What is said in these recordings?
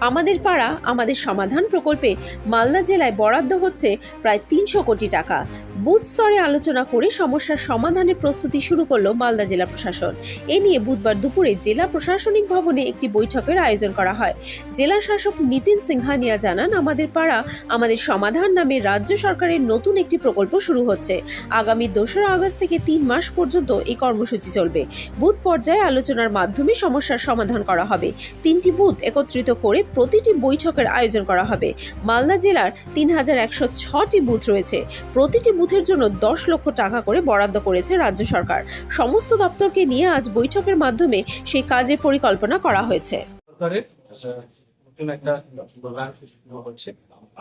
আমাদের পাড়া আমাদের সমাধান প্রকল্পে মালদা জেলায় বরাদ্দ হচ্ছে প্রায় তিনশো কোটি টাকা। বুথ স্তরে আলোচনা করে সমস্যার সমাধানের প্রস্তুতি শুরু করল মালদা জেলা প্রশাসন। এ নিয়ে বুধবার দুপুরে জেলা প্রশাসনিক ভবনে একটি বৈঠকের আয়োজন করা হয়। জেলা শাসক নিতিন সিংহানিয়া জানান, আমাদের পাড়া আমাদের সমাধান নামে রাজ্য সরকারের নতুন একটি প্রকল্প শুরু হচ্ছে। আগামী দোসরা আগস্ট থেকে তিন মাস পর্যন্ত এই কর্মসূচি চলবে। বুথ পর্যায়ে আলোচনার মাধ্যমে সমস্যার সমাধান করা হবে। তিনটি বুথ একত্রিত করে প্রতিটি বৈঠকের আয়োজন করা হবে। মালদা জেলার তিন হাজার একশো ছটি বুথ রয়েছে। প্রতিটি বুথের জন্য দশ লক্ষ টাকা করে বরাদ্দ করেছে রাজ্য সরকার। সমস্ত দপ্তরকে নিয়ে আজ বৈঠকের মাধ্যমে সেই কাজের পরিকল্পনা করা হয়েছে।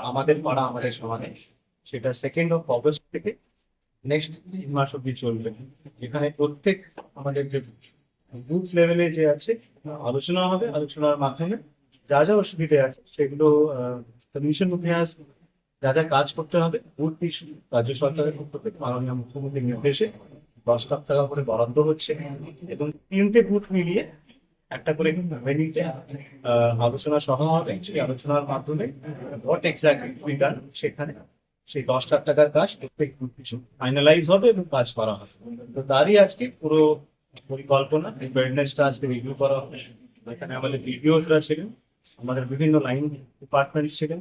আমাদের পাড়া আমাদের সমানে। সেটা সেকেন্ড অফ অগস্ট থেকে নেক্সট তিন মাস অব্দি চলবে। এখানে প্রত্যেক আমাদের যে বুথ লেভেলে যে আছে, আলোচনা হবে। আলোচনার মাধ্যমে যা যা অসুবিধে আছে, সেগুলো কমিশন উঠে আসবে। যা যা কাজ করতে হবে রাজ্য সরকারের পক্ষ থেকে মাননীয় মুখ্যমন্ত্রীর নির্দেশে দশ লাখ টাকা করে বরাদ্দ হচ্ছে এবং তিনটে বুথ মিলিয়ে একটা করে ভেনিতে আলোচনা সভা হবে। সেই আলোচনার মাধ্যমে হোয়াট এক্স্যাক্টলি সেখানে সেই দশ লাখ টাকার কাজ প্রত্যেক পিছু ফাইনালাইজ হবে এবং কাজ করা হবে। তো তারই আজকে পুরো পরিকল্পনা প্রিপেয়ারনেসটা আজকে রিভিউ করা হবে। এখানে আমাদের ভিডিওসরা ছিলেন আমাদের বিভিন্ন লাইন পার্টনার ছিলেন,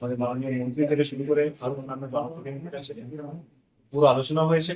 আমাদের মাননীয় মন্ত্রী থেকে শুরু করে আরও অন্যান্য পুরো আলোচনা হয়েছে।